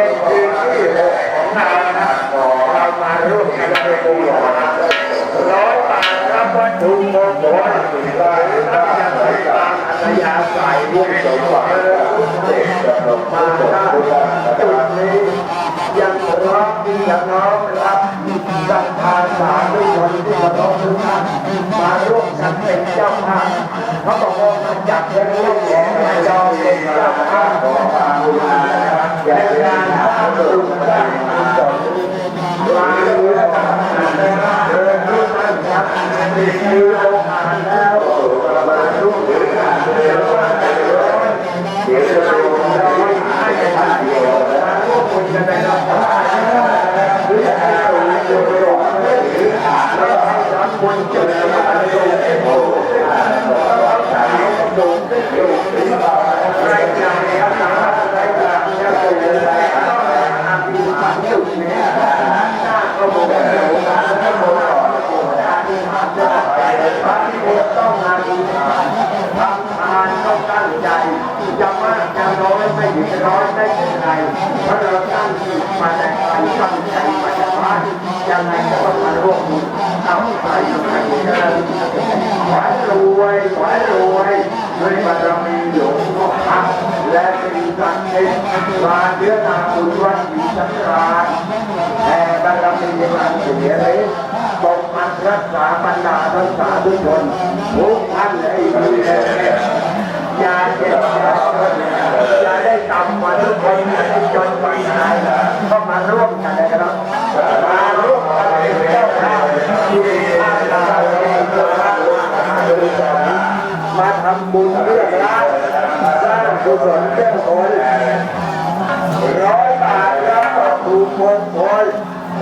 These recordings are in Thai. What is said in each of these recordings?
เป็นคืนที่หกของเรานะครับเรามาร่วมกันในบุญร้อยบาทรับวัตถุมงคลหรือรับยาสีตามอัธยาศัยบุญสมบัติมาได้จุดนี้ยังร้องที่จะน้อง รับศรัทธาสาธุชนที่มาร้องทุกท่านมาร่วมกันเป็นเจ้าภาพเขาบอกว่ามาจับเป็นลูกแก่ให้เราเป็นเจ้าภาพของทางบุญในการสร้างบุญสร้งกุศลมาดูกันนะครับเดินที่นั่นครับนี่คือโอกาสแล้วมาร่วมกันเดี๋ยวว่าจะร้อนเดี๋ยวจะดูเราให้ใจมาร่วมบุญกันนะครับ ยหน้าก็มองเห็นหน้าก็มองต่ออาภิความจะไปพระที่ต้องอาภิธานทำทานต้องตั้งใจจะมากจะน้อยไม่ถึงร้อยได้ยังไงเพราะเราตั้งจิตมาแต่ใจตั้งใจมาแต่บ้านยังไงก็ต้อ งมาร่วมบุญเอาไปอยู่ในขอให้รวยขอให้รวยด้วยบารมีหลวงพ่อพักและสิ่งศักดิ์สิทธิ์มาเนื้อนาบุญวัดศรีสังราชแห่บารมีอันเสียเลยปกปักรักษาบรรดาทั้งสาธุชนทุกท่านเลยอย่าเจ็บอย่าจนอย่าได้ต่ำกว่าทุกคนอย่าได้จนกว่าใครก็มาร่วมกันนะครับมาร่วม มาทำบุญเรื่องร้าวสร้างกุศลเรื่องคนร้อยบาทแล้วถูกคนคน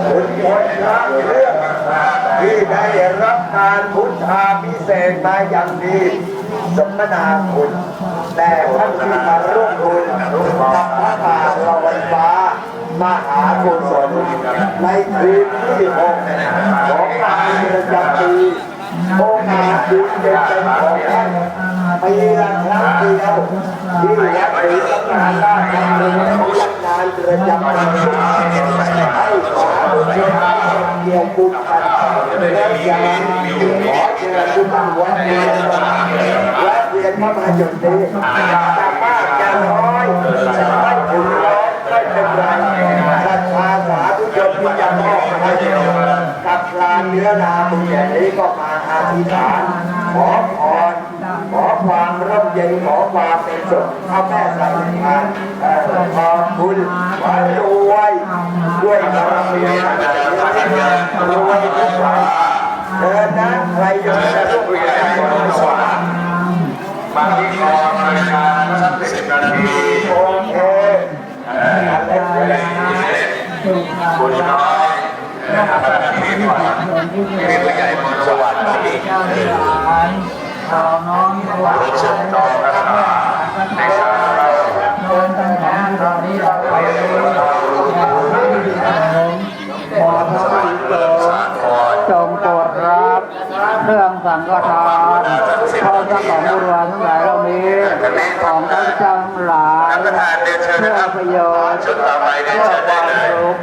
คุณคนรักเรื่องที่ได้รับการพุทธาพิเศษมาอย่างดีสมนาคุณแต่ท่านที่มาร่ ในคืนที่หกของงานประจำปีโอกาสดีเป็นเป็นของท่านปีละครั้งเดียวที่วัดศรีสังฆราชได้ทำเป็นงานประจำปีให้สาธุชนเกี่ยวกุมกันแล้วอย่างขอเชิญทุกท่านวัดนี้และเรียนเข้ามาจุดนี้จะมากจะน้อยจะไม่ถึงร้อยไม่เป็นไรศรัทธาสาธุชนที่จะ มอบให้กับลานเนื้อนาบุญอย่นี้ก็มาอาธิษฐาน ขอพรขอความร่มเย็นขอความเป็นสุขเอาแม่ใส่ทานขอบคุณขอให้รวยด้วยบารมีรวยทุกวันเดินนะใครอยู่ในรูปแบบของสวรรค์มาที่กองรายการสักสิบนาทีโอเคอะไรอะไรบุญน้อย นะครับที่นี่ก่อนที่ผู้ใหญ่บุญสวัสดิ์ที่เจ้าที่หลานชาวน้องทุกรู้สึกต่อรักษาในชาเราเดินตั้งแต่ตอนนี้เราไปไม่ดีขนมขอพระคุณโปรดสาครจงโปรดรับเครื่องสังฆทานข้าวสังของบุรุษทั้งหลายเหล่านี้ของพระเจ้าทั้งหลาย รับประทานเรียนเชิญเพื่นะอครับประโยชน์ชุดต่อไปเรียนเพื่อเชิญคได้วามเลยสุข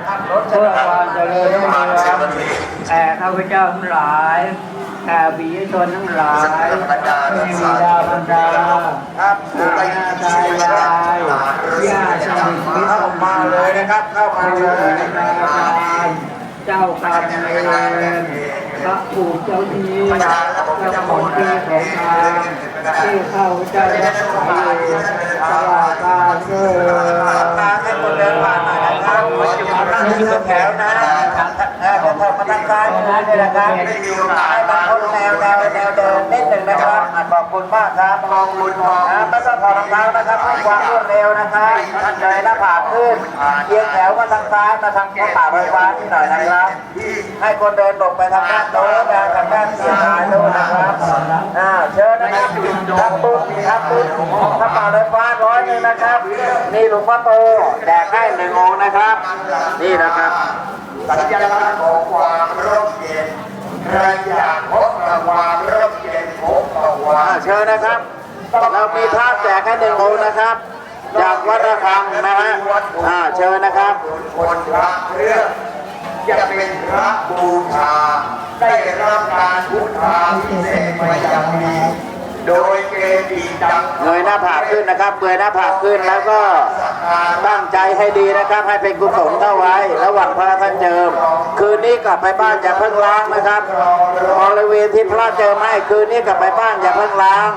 เพื่อความเจริญรุ่งประมาณเรืสิอบงนาทีแก่ข้าพเจ้าทั้งหลายแก่บิยชนทั้งหลายที่บิดาบรรดาครับปู่ย่าตายายญาติสนิทมิตรเข้ามาเลยนะครับ เข้ามาครูเลยบาอาจารย์เจ้ากรรมนายเวรพ ระปู่เจ้าที่เจ้าของที่ของทางที่เข้าใจ้ารักษาอยู่ตลาดกาเกิดทางให้คนเดินผ่านหน่อยนะครับเอานั่งเรือแถวนะ เออผมมาทางซ้ายนะนี่นะครับให้มาพ้นแนวแนวแนวเดินนิดหนึ่งนะครับขอบคุณมากครับมองบุญมองนะไม่ต้องถอรองเท้านะครับเพื่อความรวดเร็วนะครับเงยหน้าผากขึ้นเอียงแถวมาทางซ้ายมาทางกระเป๋าไฟฟ้าที่หน่อยนะครับ ให้คนเดินหลบไปทางด้านโน้นนะทางด้านเสียงายโน้นนะครับอ่าเชิญนะครับทำบุญทำบุญกระเป๋าไฟฟ้าร้อยหนึ่งนะครับ นี่หลวงพ่อโตแจกให้หนึ่งองค์นะครับ นี่นะครับสัญลักษณ์ของความร่มเย็นใครอยากพบกับความร่มเย็นพบกับความเชิญนะครับ เรามีภาพแจกให้หนึ่งองค์นะครับ จากวัดระฆังนะฮะอ่าเชิญนะครับ คนพระเครื่องจะเป็นพระบูชา ได้รับการพุทธาพิเศษมาอย่างดี โดยเกจิดังเงยหน้าผากขึ้นนะครับเงยหน้าผากขึ้นแล้วก็ตั้งใจให้ดีนะครับ ให้เป็นกุศลเข้าไว้ ระหว่างพระท่านเจิม คืนนี้กลับไปบ้านอย่าเพิ่งล้างนะครับบริเวณที่พระเจิมให้คืนนี้กลับไปบ้านอย่าเพิ่งล้าง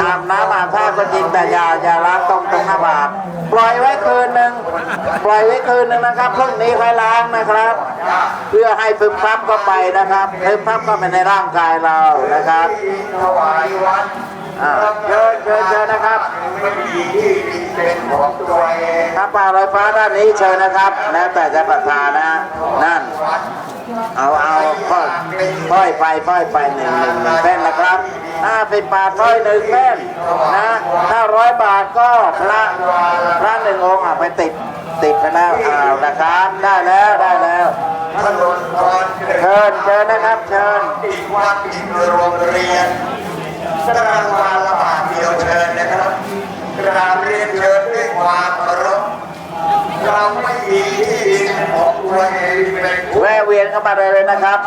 อาบน้ำอาบท่าก็จริงแต่อย่าอย่าล้างตรงตรงหน้าผากปล่อยไว้คืนหนึ่งปล่อยไว้คืนหนึ่งนะครับพรุ่งนี้ค่อยล้างนะครับ เพื่อให้ซึมซับเข้าไปนะครับซึมซับเข้าไปในร่างกายเรานะครับถวายวัด อ่าเชิญเชิญเชิญนะครับไม่มีที่ดินเป็นของตัวเองถ้าป่าลอยฟ้าด้านนี้เชิญนะครับ แล้วแต่จะประทานนะ นั่น เอาเอาค่อยค่อยไปค่อยไปหนึ่งหนึ่งหนึ่งเส้นนะครับห้าสิบบาทร้อยหนึ่งเส้นนะถ้าร้อยบาทก็พระพระหนึ่งองค์อะไปติดติดไปแล้วเอานะครับได้แล้วได้แล้วถนนพรเชิญเชิญนะครับเชิญอีกวัดอีกโรงเรียน สรางวาละบาทเดียวเชิญนะครับกราบเรียนเชิญด้วยความเคารพเราไม่มีที่ดินของ แวะเวียนเข้ามาเลยเลยนะครับ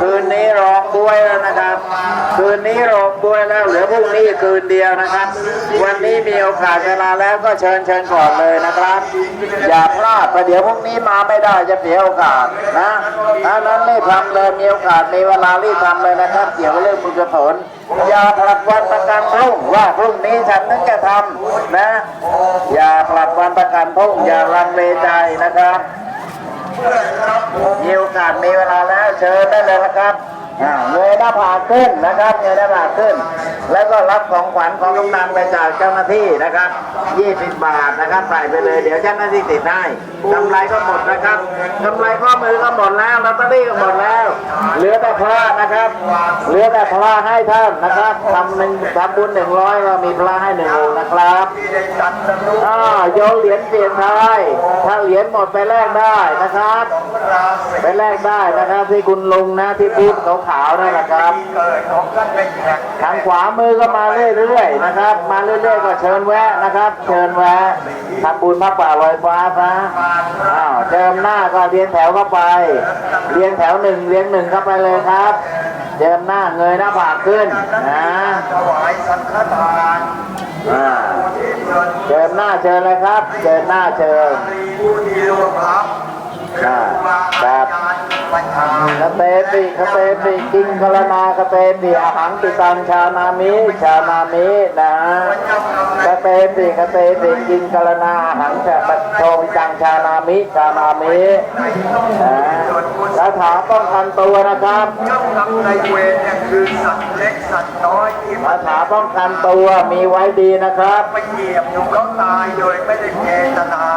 คืนนี้รองบวยแล้วนะครับ คืนนี้รองบวยแล้วเหลือพรุ่งนี้คืนเดียวนะครับ วันนี้มีโอกาสเวลาแล้วก็เชิญเชิญก่อนเลยนะครับ อย่าพลาดประเดี๋ยวพรุ่งนี้มาไม่ได้จะเสียโอกาสนะถ้านั้นไม่ทำเลยมีโอกาสมีเวลารีบทำเลยนะครับ เกี่ยวกับเรื่องบุญกุศลอย่าผลัดวันประกันพรุ่งว่าพรุ่งนี้ฉันนึกจะทำนะ อย่าผลัดวันประกันพรุ่งอย่าลังเลใจนะครับ มีโอกาสมีเวลาแล้วเชิญได้เลยนะครับ เงยหน้าผากขึ้นนะครับเงยหน้าผากขึ้น แล้วก็รับของขวัญของกำนันไปจากเจ้าหน้าที่นะครับ20บาทนะครับใส่ไปเลยเดี๋ยวเจ้าหน้าที่ติดให้กำไรก็หมดนะครับกำไรข้อมือก็หมดแล้วลอตเตอรี่ก็หมดแล้ว เหลือแต่พระนะครับเหลือแต่พระให้ท่านนะครับทำหนึ่งทำบุญหนึ่งร้อยเรามีพระให้หนึ่งองค์นะครับอ่าโยนเหรียญเปลี่ยนไทยถ้าเหรียญหมดไปแลกได้นะครับ ไปแลกได้นะครับที่คุณลุงนะที่พูดขาวๆนั่นแหละครับ เกิดของท่านเป็นแขกทางขวามือก็มาเรื่อยๆนะครับ มาเรื่อยๆก็เชิญแวะนะครับ เชิญแวะทำบุญพระป่าลอยฟ้าซะอ้าวเจิมหน้าก็เรียนแถวเข้าไป เรียงแถวหนึ่งเรียงหนึ่งเข้าไปเลยครับเจิมหน้าเงยหน้าผากขึ้นนะถวายสังฆทานอ่าที่เงินเจิมหน้าเชิญเลยครับ เจิมหน้าเชิญมีผู้ที่ร่วมรับอ่าแบบการประชา คเตปิคเตปิกิงกรณาคเตปิอาหังติตังชานามิชานามินะคเตปิคเตปิกิงกรณาอาหังจะปัตโทวิตังชานามิชานามินะคาถาป้องกันตัวนะครับเจ้ากรรมนายเวรเนี่ยคือสัตว์เล็กสัตว์น้อยที่คาถาป้องกันตัวมีไว้ดีนะครับไปเหยียบอยู่เขาตายโดยไม่ได้เจตนานั่นแหละ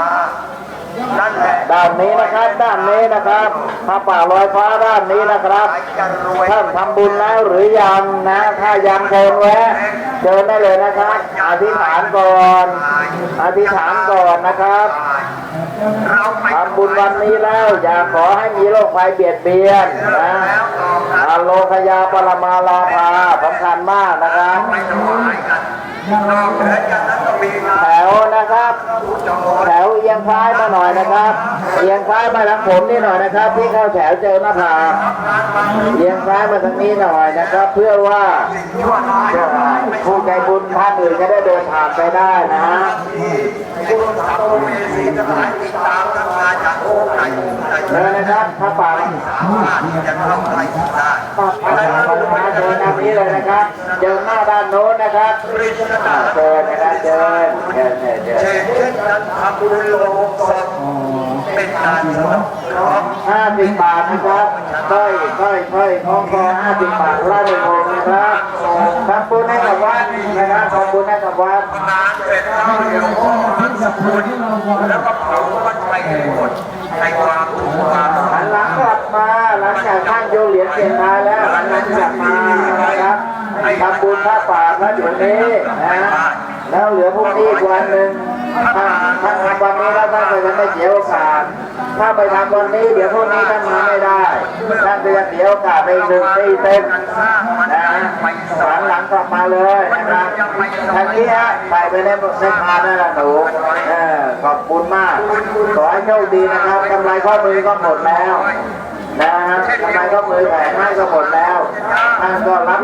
ด้านนี้นะครับ ด้านนี้นะครับพระป่าลอยฟ้าด้านนี้นะครับใครจะรวยท่านทำบุญแล้วหรือยังนะ ถ้ายังเชิญแวะเชิญได้เลยนะครับ อธิษฐานก่อน อธิษฐานก่อนนะครับเราไปทำบุญวันนี้แล้วอย่าขอให้มีโรคภัยเบียดเบียนนะอาโลคยาปรมาลาภาสำคัญมากนะครับไปถวายกันนอกเหนือจากนั้นก็มีงานแถวนะครับ แถว เอียงซ้ายมาหน่อยนะครับเอียงซ้ายมาทางผมนี่หน่อยนะครับที่เข้าแถวเจอหน้าผากเอียงซ้ายมาทางนี้หน่อยนะครับ เพื่อว่าผู้ใจบุญท่านอื่นจะได้เดินผ่านไปได้นะเลยนนะครับถ้าป่าสามารถที่จะทำอะไรได้ป่าป่าป่ามาเดินทางนี้เลยนะครับเดินหน้าด้านโน้นนะครับเดินนะครับเดินเดินเดินเดินเช่นเช่นนั้นทำบุญโลงศพเป็นการสงเคราะห์ห้าสิบบาทนะครับค่อยค่อยค่อยของคอห้าสิบบาทละหนึ่งองค์นะครับทำบุญให้กับวัดนะครับทำบุญให้กับวัดงานเสร็จแล้วเดี๋ยวพ่อท่านสกุลแล้วก็เผาวัดไปให้หมดในความถูกความหันหลังกลับมาหลังจากท่านโยนเหรียญเสียงทายแล้วหันหลังกลับมานะครับทำบุญพระป่าพระเดี๋ยวนี้นะแล้วเหลือพวกนี้อีกวันหนึ่ง ถ้าถ้าทำวันนี้แล้วท่านก็จะไม่เสียโอกาส ถ้าไปทำวันนี้เดี๋ยวพรุ่งนี้ท่านมาไม่ได้ ท่านก็จะเสียโอกาสไปหนึ่งปีเต็มนะหลังหลังกลับมาเลยนะครับทางนี้ฮะใส่ไปในในพานนั่นแหละหนูเออขอบคุณมาก ขอให้โชคดีนะครับกำไรข้อมือก็หมดแล้วนะฮะกำไรข้อมือแผงให้ก็หมดแล้วท่านก็รับ